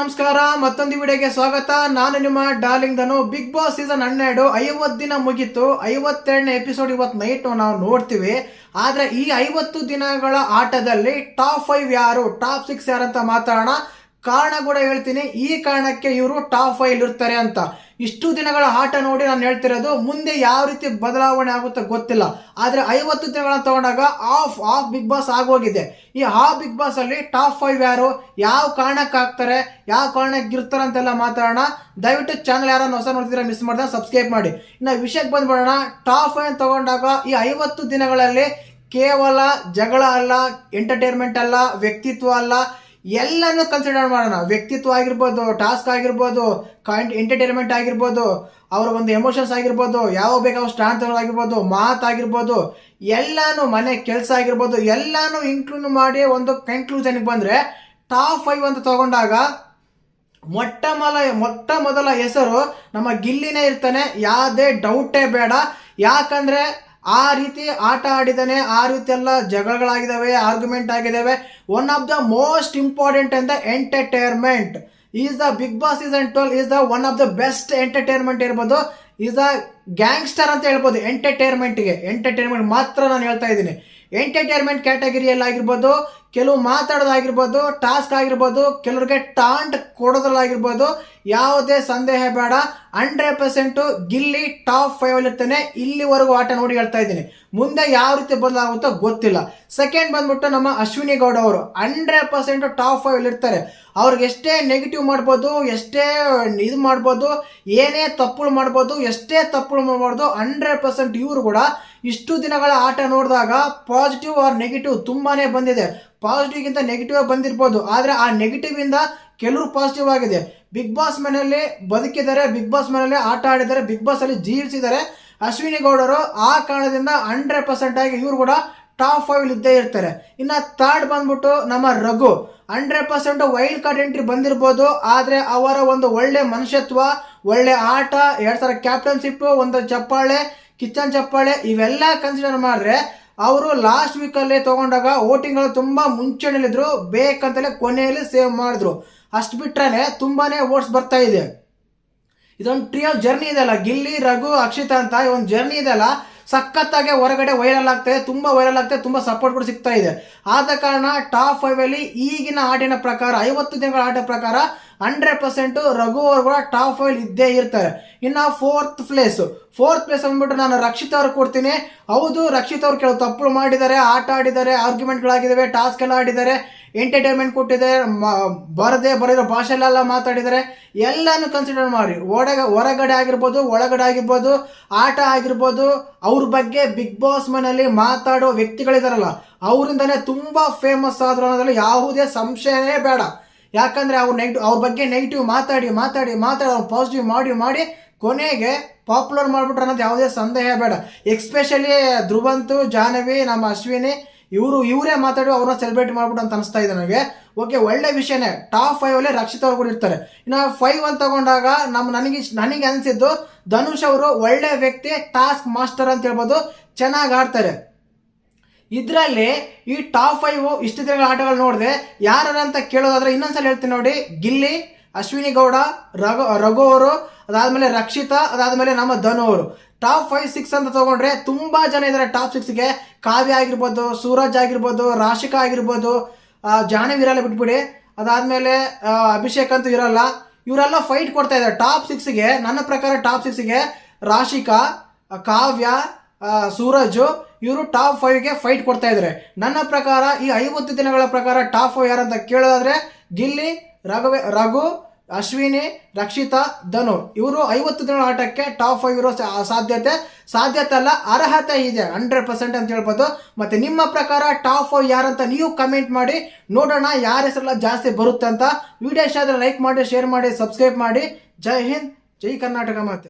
ನಮಸ್ಕಾರ, ಮತ್ತೊಂದು ವಿಡಿಯೋಗೆ ಸ್ವಾಗತ. ನಾನು ನಿಮ್ಮ darling Dhanu. Bigg Boss season ಹನ್ನೆರಡು ಐವತ್ತು ದಿನ ಮುಗಿತು. ಐವತ್ತೆರಡನೇ ಎಪಿಸೋಡ್ ಇವತ್ತು ನೈಟ್ ನಾವು ನೋಡ್ತೀವಿ. ಆದರೆ ಈ ಐವತ್ತು ದಿನಗಳ ಆಟದಲ್ಲಿ ಟಾಪ್ ಫೈವ್ ಯಾರು, ಟಾಪ್ ಸಿಕ್ಸ್ ಯಾರು ಅಂತ ಮಾತಾಡೋಣ. ಕಾರಣ ಕೂಡ ಹೇಳ್ತೀನಿ. ಈ ಕಾರಣಕ್ಕೆ ಇವರು ಟಾಪ್ ಫೈಲ್ ಇರ್ತಾರೆ ಅಂತ. ಇಷ್ಟು ದಿನಗಳ ಆಟ ನೋಡಿ ನಾನು ಹೇಳ್ತಿರೋದು, ಮುಂದೆ ಯಾವ ರೀತಿ ಬದಲಾವಣೆ ಆಗುತ್ತೆ ಗೊತ್ತಿಲ್ಲ. ಆದರೆ ಐವತ್ತು ದಿನಗಳನ್ನ ತಗೊಂಡಾಗ ಆಫ್ ಆಫ್ ಬಿಗ್ ಬಾಸ್ ಆಗೋಗಿದೆ. ಈ ಆಫ್ ಬಿಗ್ ಬಾಸ್ ಅಲ್ಲಿ ಟಾಪ್ ಫೈವ್ ಯಾರು, ಯಾವ ಕಾರಣಕ್ಕೆ ಆಗ್ತಾರೆ ಯಾವ ಕಾರಣಕ್ಕೆ ಇರ್ತಾರೆ ಅಂತೆಲ್ಲ ಮಾತಾಡೋಣ. ದಯವಿಟ್ಟು ಚಾನಲ್ ಯಾರನ್ನು ಹೊಸ ನೋಡ್ತಿದ್ರೆ ಮಿಸ್ ಮಾಡಿದ್ರೆ ಸಬ್ಸ್ಕ್ರೈಬ್ ಮಾಡಿ. ಇನ್ನು ವಿಷಯಕ್ಕೆ ಬಂದ್ಬಿಡೋಣ. ಟಾಪ್ ಫೈವ್ ತಗೊಂಡಾಗ ಈ ಐವತ್ತು ದಿನಗಳಲ್ಲಿ ಕೇವಲ ಜಗಳ ಅಲ್ಲ ಎಂಟರ್ಟೈನ್ಮೆಂಟ್ ಅಲ್ಲ, ವ್ಯಕ್ತಿತ್ವ ಅಲ್ಲ ಎಲ್ಲನೂ ಕನ್ಸಿಡರ್ ಮಾಡೋಣ. ವ್ಯಕ್ತಿತ್ವ ಆಗಿರ್ಬೋದು ಟಾಸ್ಕ್ ಆಗಿರ್ಬೋದು ಕಾಯಿಂಟ್ ಎಂಟರ್ಟೈನ್ಮೆಂಟ್ ಆಗಿರ್ಬೋದು, ಅವರ ಒಂದು ಎಮೋಷನ್ಸ್ ಆಗಿರ್ಬೋದು, ಯಾವ ಬೇಕಾವ ಸ್ಟ್ಯಾಂಡ್ ಆಗಿರ್ಬೋದು ಮಾತಾಗಿರ್ಬೋದು ಎಲ್ಲಾನು ಮನೆ ಕೆಲಸ ಆಗಿರ್ಬೋದು, ಎಲ್ಲಾನು ಇನ್ಕ್ಲೂಡ್ ಮಾಡಿ ಒಂದು ಕನ್ಕ್ಲೂಷನ್ಗೆ ಬಂದರೆ ಟಾಪ್ ಫೈವ್ ಅಂತ ತಗೊಂಡಾಗ ಮೊಟ್ಟ ಮೊದಲ ಮೊಟ್ಟ ಮೊದಲ ಹೆಸರು ನಮ್ಮ ಗಿಲ್ಲಿನೇ ಇರ್ತಾನೆ. ಯಾವುದೇ ಡೌಟೇ ಬೇಡ. ಯಾಕಂದ್ರೆ ಆ ರೀತಿ ಆಟ ಆಡಿದಾನೆ, ಆ ರೀತಿ ಎಲ್ಲ ಜಗಳಗಳಾಗಿದ್ದಾವೆ ಆರ್ಗ್ಯುಮೆಂಟ್ ಆಗಿದ್ದಾವೆ one of the most important ಅಂತ entertainment is the Bigg Boss season twelve is the one of the best entertainment ಇರ್ಬೋದು. ಈಸ್ ದ ಗ್ಯಾಂಗ್ಸ್ಟರ್ ಅಂತ ಹೇಳ್ಬೋದು ಎಂಟರ್ಟೈನ್ಮೆಂಟ್ಗೆ ಎಂಟರ್ಟೈನ್ಮೆಂಟ್ ಮಾತ್ರ ನಾನು ಹೇಳ್ತಾ ಇದ್ದೀನಿ. ಎಂಟರ್ಟೈನ್ಮೆಂಟ್ ಕ್ಯಾಟಗರಿಯಲ್ಲಿ ಆಗಿರ್ಬೋದು ಕೆಲವು ಮಾತಾಡೋದಾಗಿರ್ಬೋದು, ಟಾಸ್ಕ್ ಆಗಿರ್ಬೋದು, ಕೆಲವ್ರಿಗೆ ಟಾಂಟ್ ಕೊಡೋದ್ರಲ್ಲಾಗಿರ್ಬೋದು, ಯಾವುದೇ ಸಂದೇಹ ಬೇಡ. Hundred percent Gilli top five ಇರ್ತಾನೆ ಇಲ್ಲಿವರೆಗೂ ಆಟ ನೋಡಿ ಹೇಳ್ತಾ ಇದ್ದೀನಿ. ಮುಂದೆ ಯಾವ ರೀತಿ ಬದಲಾಗುತ್ತೋ ಗೊತ್ತಿಲ್ಲ. ಸೆಕೆಂಡ್ ಬಂದ್ಬಿಟ್ಟು ನಮ್ಮ ಅಶ್ವಿನಿ ಗೌಡ ಅವರು. ಹಂಡ್ರೆಡ್ ಪರ್ಸೆಂಟ್ ಟಾಪ್ ಫೈವ್ ಇರ್ತಾರೆ ಅವ್ರಿಗೆ ಎಷ್ಟೇ ನೆಗೆಟಿವ್ ಮಾಡ್ಬೋದು, ಎಷ್ಟೇ ಇದು ಮಾಡ್ಬೋದು, ಏನೇ ತಪ್ಪುಗಳು ಮಾಡ್ಬೋದು, ಎಷ್ಟೇ ತಪ್ಪುಗಳು ಮಾಡ್ಬೋದು, ಹಂಡ್ರೆಡ್ ಪರ್ಸೆಂಟ್ ಇವರು ಕೂಡ ಇಷ್ಟು ದಿನಗಳ ಆಟ ನೋಡಿದಾಗ ಪಾಸಿಟಿವ್ ಆರ್ ನೆಗೆಟಿವ್ ತುಂಬಾ ಬಂದಿದೆ. ಪಾಸಿಟಿವ್ಗಿಂತ ನೆಗೆಟಿವ್ ಬಂದಿರ್ಬೋದು. ಆದರೆ ಆ ನೆಗೆಟಿವಿಂದ ಕೆಲವರು ಪಾಸಿಟಿವ್ ಆಗಿದೆ. ಬಿಗ್ ಬಾಸ್ ಮನೆಯಲ್ಲಿ ಬದುಕಿದ್ದಾರೆ ಬಿಗ್ ಬಾಸ್ ಮನೆಯಲ್ಲಿ ಆಟ ಆಡಿದ್ದಾರೆ ಬಿಗ್ ಬಾಸ್ ಅಲ್ಲಿ ಜೀವಿಸಿದ್ದಾರೆ. ಅಶ್ವಿನಿ ಗೌಡರು ಆ ಕಾರಣದಿಂದ ಹಂಡ್ರೆಡ್ ಪರ್ಸೆಂಟ್ ಆಗಿ ಇವರು ಕೂಡ ಟಾಪ್ ಫೈವ್ ಇದ್ದೇ ಇರ್ತಾರೆ. ಇನ್ನು ಥರ್ಡ್ ಬಂದ್ಬಿಟ್ಟು ನಮ್ಮ Raghu. Hundred percent wild card entry ಬಂದಿರ್ಬೋದು. ಆದರೆ ಅವರ ಒಂದು ಒಳ್ಳೆ ಮನುಷ್ಯತ್ವ, ಒಳ್ಳೆ ಆಟ, ಎರಡು ಸಾವಿರ ಕ್ಯಾಪ್ಟನ್ಶಿಪ್ ಒಂದು ಚಪ್ಪಾಳೆ ಕಿಚನ್ ಚಪ್ಪಾಳೆ ಇವೆಲ್ಲ ಕನ್ಸಿಡರ್ ಮಾಡಿದ್ರೆ ಅವರು ಲಾಸ್ಟ್ ವೀಕಲ್ಲಿ ತಗೊಂಡಾಗ ವೋಟಿಂಗ್ಗಳು ತುಂಬ ಮುಂಚೂಣಿಲಿದ್ರು ಬೇಕಂತಲೇ ಕೊನೆಯಲ್ಲಿ ಸೇವ್ ಮಾಡಿದ್ರು. ಅಷ್ಟು ಬಿಟ್ರೆ ತುಂಬಾನೇ ವೋಟ್ಸ್ ಬರ್ತಾ ಇದೆ. ಇದೊಂದು ಟ್ರಿಯೋ ಜರ್ನಿ ಇದೆಯಲ್ಲ ಗಿಲ್ಲಿ, ರಘು, ಅಕ್ಷಿತಾ ಅಂತ ಒಂದು ಜರ್ನಿ ಇದೆಯಲ್ಲ ಸಖತ್ತಾಗೆ ಹೊರಗಡೆ ವೈರಲ್ ಆಗ್ತಾ ಇದೆ, ತುಂಬ ವೈರಲ್ ಆಗ್ತಾ ಇದೆ, ತುಂಬ ಸಪೋರ್ಟ್ ಕೂಡ ಸಿಗ್ತಾ ಇದೆ. ಆದ ಕಾರಣ ಟಾಪ್ ಫೈವಲ್ಲಿ ಈಗಿನ ಆಟಿನ ಪ್ರಕಾರ, ಐವತ್ತು ದಿನಗಳ ಆಟ ಪ್ರಕಾರ ಹಂಡ್ರೆಡ್ ಪರ್ಸೆಂಟ್ ರಘು ಅವರು ಕೂಡ ಟಾಪ್ ಫೈವ್ ಇದ್ದೇ ಇರ್ತಾರೆ. ಇನ್ನು ಫೋರ್ತ್ ಪ್ಲೇಸ್ ಫೋರ್ತ್ ಪ್ಲೇಸ್ ಅಂದ್ಬಿಟ್ಟು ನಾನು ರಕ್ಷಿತ್ ಅವ್ರಿಗೆ ಕೊಡ್ತೀನಿ. ಹೌದು, ರಕ್ಷಿತ್ ಅವ್ರು ಕೆಲವು ತಪ್ಪು ಮಾಡಿದ್ದಾರೆ, ಆಟ ಆಡಿದ್ದಾರೆ ಆರ್ಗ್ಯುಮೆಂಟ್ಗಳಾಗಿದ್ದಾವೆ ಟಾಸ್ಕ್ ಎಲ್ಲ ಆಡಿದ್ದಾರೆ. ಎಂಟರ್ಟೈನ್ಮೆಂಟ್ ಕೊಟ್ಟಿದ್ದಾರೆ ಬರದೆ ಬರೆದಿರೋ ಭಾಷೆಲೆಲ್ಲ ಮಾತಾಡಿದ್ದಾರೆ ಎಲ್ಲಾನು ಕನ್ಸಿಡರ್ ಮಾಡಿ. ಒಡಗ ಹೊರಗಡೆ ಆಗಿರ್ಬೋದು, ಒಳಗಡೆ ಆಗಿರ್ಬೋದು, ಆಟ ಆಗಿರ್ಬೋದು, ಅವ್ರ ಬಗ್ಗೆ ಬಿಗ್ ಬಾಸ್ ಮನೆಯಲ್ಲಿ ಮಾತಾಡೋ ವ್ಯಕ್ತಿಗಳಿದಾರಲ್ಲ ಅವರಿಂದನೇ ತುಂಬ ಫೇಮಸ್ ಆದ್ರು ಅನ್ನೋದ್ರಲ್ಲಿ ಯಾವುದೇ ಸಂಶಯನೇ ಬೇಡ. ಯಾಕಂದರೆ ಅವ್ರು ನೆಗೆಟಿವ್ ಅವ್ರ ಬಗ್ಗೆ ನೆಗೆಟಿವ್ ಮಾತಾಡಿ ಮಾತಾಡಿ ಮಾತಾಡಿ, ಅವ್ರು ಪಾಸಿಟಿವ್ ಮಾಡಿ ಮಾಡಿ ಕೊನೆಗೆ ಪಾಪ್ಯುಲರ್ ಮಾಡಿಬಿಟ್ರೆ ಅನ್ನೋದು ಯಾವುದೇ ಸಂದೇಹ ಬೇಡ. ಎಕ್ಸ್ಪೆಷಲಿ ಧ್ರುವಂತು, ಜಾಹ್ನವಿ, ನಮ್ಮ ಅಶ್ವಿನಿ ಇವರು, ಇವರೇ ಮಾತಾಡಿ ಅವ್ರನ್ನ ಸೆಲೆಬ್ರೇಟ್ ಮಾಡ್ಬಿಟ್ಟು ಅಂತ ಅನಿಸ್ತಾ ಇದೆ ನನಗೆ. ಓಕೆ ಒಳ್ಳೆ ವಿಷಯನೇ. ಟಾಪ್ ಫೈವ್ ಅಲ್ಲಿ ರಕ್ಷಿತ ಅವ್ರು ಕೂಡ ಇರ್ತಾರೆ. ಇನ್ನು ಫೈವ್ ಅಂತ ತಗೊಂಡಾಗ ನಮ್ಮ ನನಗೆ ನನಗೆ ಅನಿಸಿದ್ದು ಧನುಷ್ ಅವರು ಒಳ್ಳೆ ವ್ಯಕ್ತಿ ಟಾಸ್ಕ್ ಮಾಸ್ಟರ್ ಅಂತ ಹೇಳ್ಬೋದು. ಚೆನ್ನಾಗಿ ಆಡ್ತಾರೆ. ಇದರಲ್ಲಿ ಈ ಟಾಪ್ ಫೈವ್ ಇಷ್ಟು ದಿನಗಳ ಆಟಗಳು ನೋಡಿದೆ. ಯಾರು ಅಂತ ಕೇಳೋದಾದ್ರೆ ಇನ್ನೊಂದ್ಸಲ ಹೇಳ್ತೀನಿ ನೋಡಿ. ಗಿಲ್ಲಿ, ಅಶ್ವಿನಿ ಗೌಡ, ರಘು ರಘು ಅವರು, ಅದಾದ್ಮೇಲೆ ರಕ್ಷಿತಾ, ಅದಾದ್ಮೇಲೆ ನಮ್ಮ ಧನು ಅವರು. ಟಾಪ್ ಫೈವ್ ಸಿಕ್ಸ್ ಅಂತ ತಗೊಂಡ್ರೆ ತುಂಬಾ ಜನ ಇದ್ದಾರೆ ಟಾಪ್ ಸಿಕ್ಸ್ಗೆ ಕಾವ್ಯ ಆಗಿರ್ಬೋದು, ಸೂರಜ್ ಆಗಿರ್ಬೋದು, ರಾಶಿಕಾ ಆಗಿರ್ಬೋದು ಇರಲ್ಲ ಬಿಟ್ಬಿಡಿ. ಅದಾದ್ಮೇಲೆ ಅಭಿಷೇಕ್ ಅಂತೂ ಇರಲ್ಲ. ಇವರೆಲ್ಲ ಫೈಟ್ ಕೊಡ್ತಾ ಇದ್ದಾರೆ ಟಾಪ್ ಸಿಕ್ಸ್ಗೆ ನನ್ನ ಪ್ರಕಾರ ಟಾಪ್ ಸಿಕ್ಸ್ಗೆ ರಾಶಿಕಾ, ಕಾವ್ಯ ಸೂರಜ್, ಇವರು ಟಾಪ್ ಫೈವ್ಗೆ ಫೈಟ್ ಕೊಡ್ತಾ ಇದ್ದಾರೆ ನನ್ನ ಪ್ರಕಾರ ಈ ಐವತ್ತು ದಿನಗಳ ಪ್ರಕಾರ ಟಾಪ್ ಫೈವ್ ಯಾರಂತ ಕೇಳೋದಾದ್ರೆ ಗಿಲ್ಲಿ, ರಘುವೆ, ರಘು ಅಶ್ವಿನಿ, ರಕ್ಷಿತಾ, ಧನು. ಇವರು ಐವತ್ತು ದಿನಗಳ ಆಟಕ್ಕೆ ಟಾಪ್ ಫೈವ್ ಇರೋ ಸಾಧ್ಯತೆ. ಸಾಧ್ಯತೆ ಅಲ್ಲ, ಅರ್ಹತೆ ಇದೆ ಹಂಡ್ರೆಡ್ ಪರ್ಸೆಂಟ್ ಅಂತ ಹೇಳ್ಬೋದು. ಮತ್ತೆ ನಿಮ್ಮ ಪ್ರಕಾರ ಟಾಪ್ ಫೈವ್ ಯಾರಂತ ನೀವು ಕಮೆಂಟ್ ಮಾಡಿ. ನೋಡೋಣ ಯಾರ ಹೆಸರೆಲ್ಲ ಜಾಸ್ತಿ ಬರುತ್ತೆ ಅಂತ. ವಿಡಿಯೋ ಇಷ್ಟ ಆದರೆ ಲೈಕ್ ಮಾಡಿ ಶೇರ್ ಮಾಡಿ ಸಬ್ಸ್ಕ್ರೈಬ್ ಮಾಡಿ. ಜೈ ಹಿಂದ್, ಜೈ ಕರ್ನಾಟಕ ಮಾತೆ.